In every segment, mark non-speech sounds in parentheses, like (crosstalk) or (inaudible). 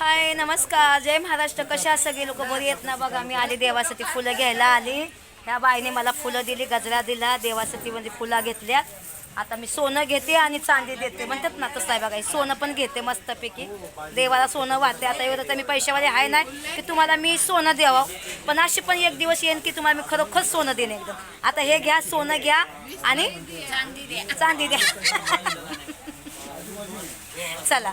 हाय नमस्कार. जय महाराष्ट्र. कशा सगळे लोक बरी आहेत ना? बघा मी आली देवासाठी फुलं घ्यायला आली. ह्या बाईने मला फुलं दिली गजरा दिला देवासाठी म्हणजे फुलं घेतल्या. आता मी सोनं घेते आणि चांदी देते. म्हणतात ना तसं आहे बघा सोनं पण घेते मस्तपैकी. देवाला सोनं वाहते. आता एवढं तर मी पैशावाले आहे नाही की तुम्हाला मी सोनं द्यावं. पण अशी पण एक दिवस येईन की तुम्हाला मी खरोखर सोनं देईन एकदम. आता हे घ्या सोनं घ्या आणि चांदी द्या. चला.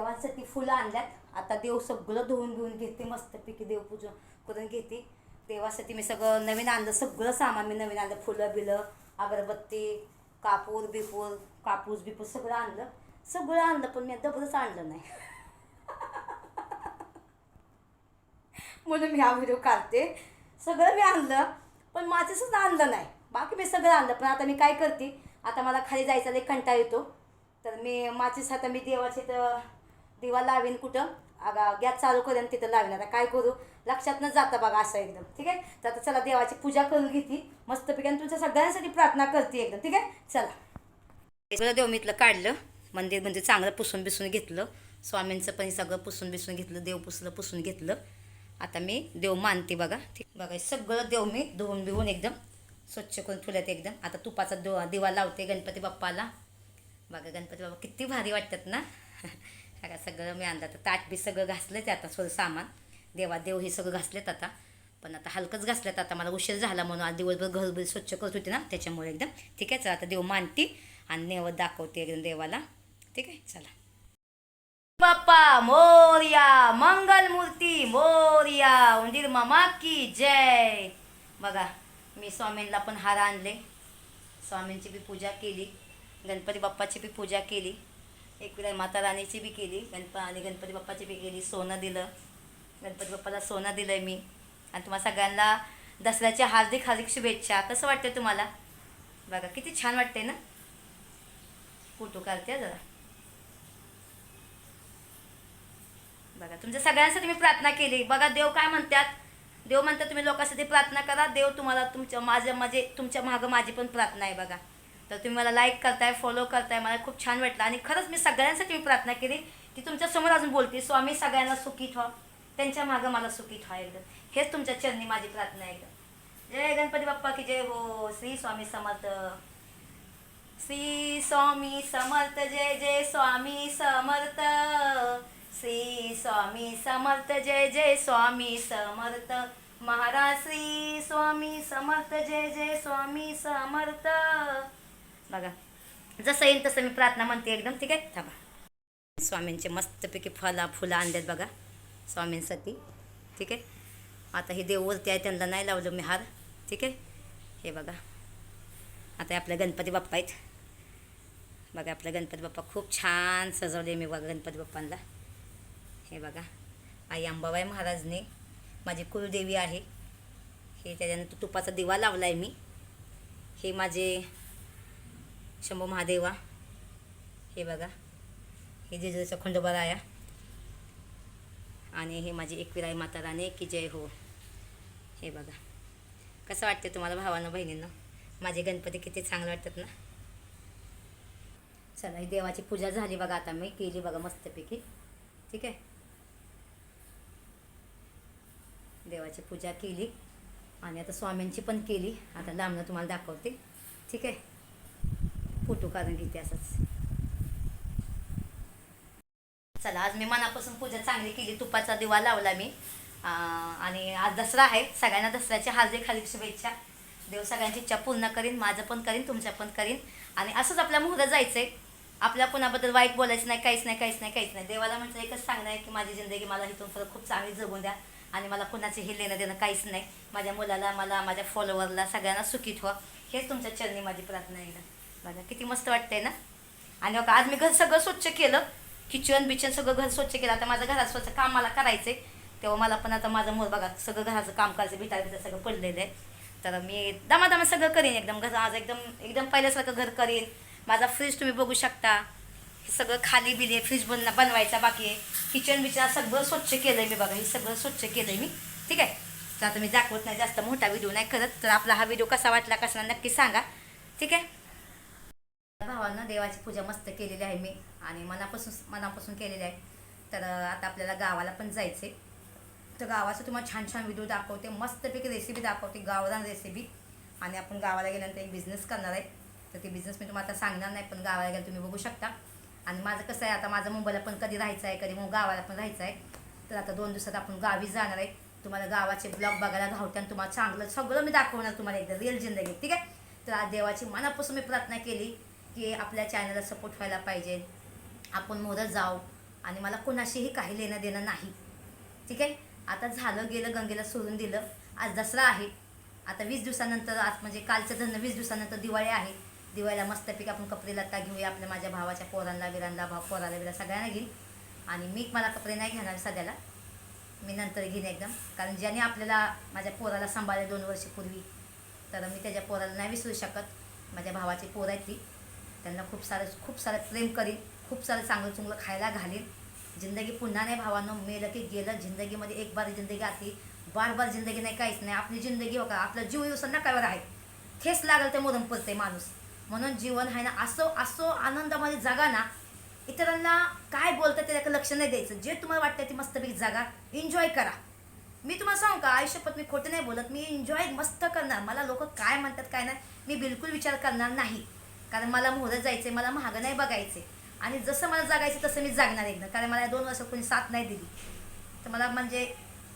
देवासाठी फुलं आणल्यात. आता देव सगळं धुवून घेऊन घेते मस्तपैकी देवपूजन करून घेते. देवासाठी मी सगळं नवीन आणलं सगळं सामान मी नवीन आणलं. फुलं बिलं अगरबत्ती कापूर बिपूर कापूस बिपूस सगळं आणलं. सगळं आणलं पण मी डबलच आणलं नाही. (laughs) म्हणून मी हा व्हिडिओ काढते. सगळं मी आणलं पण माझंच आणलं नाही. बाकी मी सगळं आणलं पण आता मी काय करते? आता मला खाली जायचा लई कंटाळा येतो. तर मी माझीच आता मी देवाचे तर दिवा लावेन कुठं? अगा गॅस चालू करेन तिथं लावेन. आता काय करू? लक्षात न जातं बघा असं एकदम ठीक आहे? तर आता चला देवाची पूजा करून घेते. मस्तपैकी आणि तुमच्या सगळ्यांसाठी प्रार्थना करते एकदम ठीक आहे? चला. सगळं देवमीतलं काढलं. मंदिर म्हणजे चांगलं पुसून बिसून घेतलं. स्वामींचं पण सगळं पुसून बिसून घेतलं देव पुसलं पुसून घेतलं. आता मी देव मानते बघा ठीक? बघा सगळं देव मी धुवून बिवून एकदम स्वच्छ करून ठेवल्यात एकदम. आता तुपाचा दो दिवा लावते गणपती बाप्पाला. बघा गणपती बाप्पा किती भारी वाटतात ना? (laughs) सगळं सगळं मी आणलं आता ताट बी सगळं घासलं आता सगळं सामान. देवा देव हे सगळं घासलेत आता. पण आता हलकंच घासल्यात आता. मला उशीर झाला म्हणून आज दिवसभर घर बी स्वच्छ करत होते ना त्याच्यामुळे एकदम. ठीक आहे चला आता देव मानते आणि नेवत दाखवते एकदम देवाला. ठीक आहे चला. बाप्पा मोर्या मंगल मूर्ती मोर्या उंदीर मामा की जय. बघा मी स्वामींना पण हार आणले. स्वामींची बी पूजा केली. गणपती बाप्पाची बी पूजा केली. एक वेळा माता राणीची बी केली गणप आणि गणपती बाप्पाची बी केली सोनं दिलं. गणपती बाप्पाला सोनं दिलं आहे मी. आणि तुम्हाला सगळ्यांना दसऱ्याच्या हार्दिक हार्दिक शुभेच्छा. कसं वाटतं तुम्हाला? बघा किती छान वाटते ना? फोटो काढते जरा. बघा तुमच्या सगळ्यांसाठी मी प्रार्थना केली. बघा देव काय म्हणतात? देव म्हणतात तुम्ही लोकांसाठी प्रार्थना करा. देव तुम्हाला तुमच्या माझ्या माझे तुमच्या मागं माझी पण प्रार्थना आहे बघा. तर तुम्ही मला लाईक करताय फॉलो करताय मला खूप छान वाटलं. आणि खरंच मी सगळ्यांसाठी मी प्रार्थना केली की तुमच्यासमोर अजून बोलते स्वामी सगळ्यांना सुखी ठेवा. त्यांच्या मागं मला सुखी ठेवा एकदम हेच तुमच्या चरणी माझी प्रार्थना आहे. एकदम जय गणपती बाप्पा की जय हो. श्री स्वामी समर्थ. श्री स्वामी समर्थ जय जय स्वामी समर्थ. श्री स्वामी समर्थ जय जय स्वामी समर्थ. महाराज श्री स्वामी समर्थ जय जय स्वामी समर्थ. बघा. जसं येईल तसं मी प्रार्थना म्हणते एकदम ठीक आहे? थांबा. स्वामींचे मस्तपैकी फला फुलं आणल्यात बघा स्वामींसाठी ठीक आहे? आता हे देववरती आहे त्यांना नाही लावलं मी हार ठीक आहे? हे बघा. आता हे आपले गणपती बाप्पा आहेत. बघा आपलं गणपती बाप्पा खूप छान सजवले मी बघा गणपती बाप्पांना. हे बघा. आई अंबाबाई महाराजने माझी कुलदेवी आहे. हे त्याच्यानंतर तुपाचा दिवा लावला आहे मी. हे माझे शंभू महादेवा. हे बघा. हे जेजुरीचा खंडोबा राया. आणि हे माझी एकविराई माता राणे की जय हो. हे बघा. कसं वाटते तुम्हाला भावानं बहिणींना? माझे गणपती किती चांगले वाटतात ना? चला ही देवाची पूजा झाली बघा आता मी. केली बघा मस्तपैकी. ठीक आहे? देवाची पूजा केली. आणि आता स्वामींची पण केली. आता लांबणं तुम्हाला दाखवते. ठीक आहे? फोटो काढून घेते असंच. चला आज मी मनापासून पूजा चांगली केली. तुपाचा दिवा लावला मी. आणि आज दसरा आहे. सगळ्यांना दसऱ्याच्या हार्दिक हार्दिक शुभेच्छा. देव सगळ्यांची इच्छा पूर्ण करीन माझं पण करीन तुमच्या पण करीन. आणि असंच आपल्या मुहूर्त जायचं आहे आपल्या कुणाबद्दल वाईट बोलायचं नाही काहीच नाही काहीच नाही काहीच नाही. देवाला म्हटलं एकच सांगणं आहे की माझी जिंदगी मला इथून परत खूप चांगली जगून द्या. आणि मला कुणाचं हे लेणं देणं काहीच नाही. माझ्या मुलाला मला माझ्या फॉलोवरला सगळ्यांना सुखी ठेवा. हेच तुमच्या चरणी माझी प्रार्थना आहे. बघा किती मस्त वाटतंय ना? आणि बघा आज मी घर सगळं स्वच्छ केलं. किचन बिचन सगळं घर स्वच्छ केलं. आता माझं घरात स्वच्छ काम मला करायचं आहे तेव्हा मला पण आता माझं मोर बघा सगळं घराचं काम करायचं भिटार बिटार सगळं पडलेलं आहे. तर मी दमादमा सगळं करीन एकदम घर आज एकदम एकदम पहिल्यासारखं घर करीन. माझा फ्रीज तुम्ही बघू शकता. हे सगळं खाली बिली फ्रीज बन बनवायचा बाकी आहे. किचन बिचन सगळं स्वच्छ केलं आहे मी बघा हे सगळं स्वच्छ केलं आहे मी. ठीक आहे? तर आता मी दाखवत नाही जास्त मोठा व्हिडिओ नाही करत. तर आपला हा व्हिडिओ कसा वाटला कसा नक्की सांगा. ठीक आहे? भावानं देवाची पूजा मस्त केलेली आहे मी आणि मनापासून मनापासून केलेली आहे. तर आता आपल्याला गावाला पण जायचं आहे तर गावाचं तुम्हाला छान छान व्हिडिओ दाखवते मस्तपैकी रेसिपी दाखवते गावरान रेसिपी आणि आपण गावाला गेल्यानंतर एक बिझनेस करणार आहे. तर ते बिझनेस मी तुम्हाला आता सांगणार नाही पण गावाला गेलं तुम्ही बघू शकता. आणि माझं कसं आहे आता माझं मुंबईला पण कधी राहायचं आहे कधी मग गावाला पण राहायचं आहे. तर आता दोन दिवसात आपण गावी जाणार आहे. तुम्हाला गावाचे ब्लॉग बघायला घावत्यान तुम्हाला चांगलं सगळं मी दाखवणार तुम्हाला एकदा रिअल जिंदगी ठीक आहे? तर आज देवाची मनापासून मी प्रार्थना केली. की आपल्या चॅनलला सपोर्ट व्हायला पाहिजे. आपण मोरं जाऊ आणि मला कोणाशीही काही लेणं देणं नाही. ठीक आहे? आता झालं गेलं गंगेला सोडून दिलं. आज दसरा आहे. आता वीस दिवसानंतर आज म्हणजे कालचं धरणं वीस दिवसानंतर दिवाळी आहे. दिवाळीला मस्तपैकी आपण कपडे लत्ता घेऊया आपल्या माझ्या भावाच्या पोरांना विरांना भाव पोराला बिरा सगळ्यांना घेईन आणि मी मला कपडे नाही घेणार सध्याला. मी नंतर घेईन एकदम. कारण ज्याने आपल्याला माझ्या पोराला सांभाळलं दोन वर्षपूर्वी तर मी त्याच्या पोराला नाही विसरू शकत. माझ्या भावाची पोर आहेत ती. त्यांना खूप सारं खूप सारं प्रेम करीन खूप सारं चांगलं चुंगलं खायला घालीन. जिंदगी पुन्हा नाही भावानं मेलं की गेलं जिंदगीमध्ये एक बार जिंदगी आती बार बार जिंदगी नाही काहीच नाही. आपली जिंदगी हो का आपला जीव दिवस नकावर आहे. ठेस लागल ते मोदन पडते माणूस. म्हणून जीवन आहे ना असं असं आनंदामध्ये जगा ना इतरांना काय बोलतं त्याच्याकडे लक्ष नाही द्यायचं. जे तुम्हाला वाटतं ते मस्तपैकी जागा एन्जॉय करा. मी तुम्हाला सांगू का आयुष्यपत मी खोटं नाही बोलत मी एन्जॉय मस्त करणार. मला लोक काय म्हणतात काय नाही मी बिलकुल विचार करणार नाही. कारण मला मोहरत जायचंय मला महाग नाही बघायचे. आणि जसं मला जगायचं तसं मी जागणार एकदा कारण मला दोन वर्ष कोणी साथ नाही दिली. तर मला म्हणजे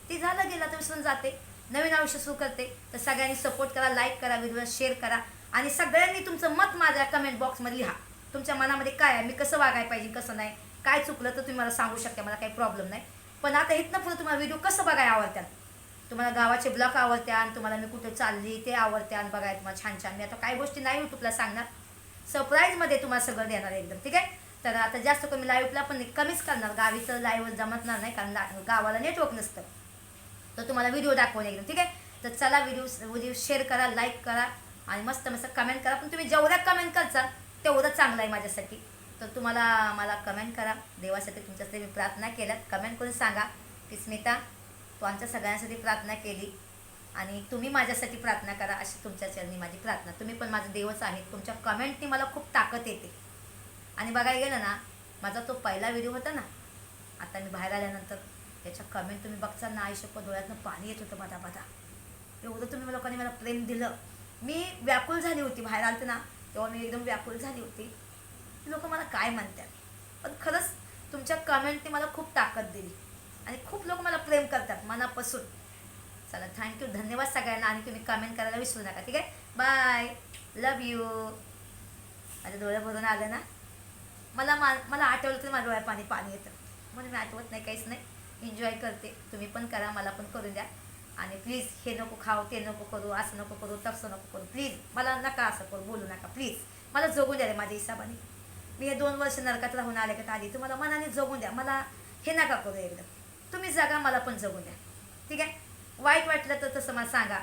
ती झालं गेलं तर विसरून जाते. नवीन आयुष्य सुरू करते. तर सगळ्यांनी सपोर्ट करा लाईक करा व्हिडिओ शेअर करा. आणि सगळ्यांनी तुमचं मत माझ्या कमेंट बॉक्समध्ये लिहा. तुमच्या मनामध्ये काय आहे? मी कसं वागायला पाहिजे कसं नाही? काय चुकलं तर तुम्ही मला सांगू शकता मला काही प्रॉब्लेम नाही. पण आता इथनं पुढे तुम्हाला व्हिडिओ कसं बघायला आवडतात? तुम्हाला गावाचे ब्लॉक ब्लॉग आणि तुम्हाला मी कुठे चालली ते आवडत्यान बघायला तुम्हाला छान छान. मी आता काही गोष्टी नाही यूट्यूबला सांगणार. सरप्राईजमध्ये तुम्हाला सगळं देणार आहे एकदम ठीक आहे? तर आता जास्त कमी लाईव्हला पण कमीच करणार गावीचं लाईव्ह जमतणार नाही कारण गावाला नेटवर्क नसतं. तर तुम्हाला व्हिडिओ दाखवून एकदम ठीक आहे? तर चला व्हिडिओ व्हिडिओ शेअर करा लाईक करा आणि मस्त मस्त कमेंट करा. पण तुम्ही जेवढ्या कमेंट करचाल तेवढं चांगलं आहे माझ्यासाठी. तर तुम्हाला मला कमेंट करा. देवासाठी तुमच्यासाठी मी प्रार्थना केल्यात कमेंट करून सांगा की स्मिता तू आमच्या सगळ्यांसाठी प्रार्थना केली. आणि तुम्ही माझ्यासाठी प्रार्थना करा अशी तुमच्या चरणी माझी प्रार्थना. तुम्ही पण माझं देवच आहेत. तुमच्या कमेंटनी मला खूप ताकद येते. आणि बघायला गेलं ना माझा तो पहिला व्हिडिओ होता ना आता मी बाहेर आल्यानंतर त्याच्या कमेंट तुम्ही बघता ना आयुष्यप डोळ्यातनं पाणी येत होतं बदा बदा एवढं तुम्ही लोकांनी मला प्रेम दिलं. मी व्याकुळ झाली होती बाहेर आलते ना तेव्हा मी एकदम व्याकुळ झाली होती. लोक मला काय म्हणतात? पण खरंच तुमच्या कमेंटने मला खूप ताकद दिली. आणि खूप लोक मला प्रेम करतात मनापासून. चला थँक्यू धन्यवाद सगळ्यांना. आणि तुम्ही कमेंट करायला विसरू नका ठीक आहे? बाय लव यू माझ्या डोळ्या भरून आलं ना? मला मा मला आठवलं तर माझ्या डोळ्या पाणी पाणी येतं. म्हणून मी आठवत नाही काहीच नाही. एन्जॉय करते. तुम्ही पण करा मला पण करून द्या. आणि प्लीज हे नको खाऊ ते नको करू असं नको करू तसं नको करू. प्लीज मला नका असं करू बोलू नका. प्लीज मला जगून द्या रे माझ्या हिसाबाने मी हे दोन वर्ष नरकात राहून आले का आधी तुम्हाला मनाने जगून द्या. मला हे नका करू एकदम तुम्ही जगा मला पण जगून द्या. ठीक आहे? वाईट वाटलं तर तसं मला सांगा.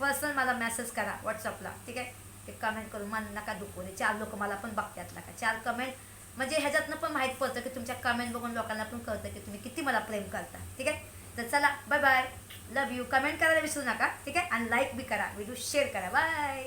पर्सनल मला मेसेज करा व्हॉट्सअपला ठीक आहे? ते कमेंट करून मन नका दुखू दे चार लोक मला पण बघतात नका चार कमेंट म्हणजे ह्याच्यातनं पण माहीत पडतं की तुमच्या कमेंट बघून लोकांना पण कळतं की तुम्ही किती मला प्रेम करता ठीक आहे? तर चला bye bye love you comment करायला विसरू नका ठीक आहे? आणि लाईक बी करा. व्हिडिओ शेअर करा. बाय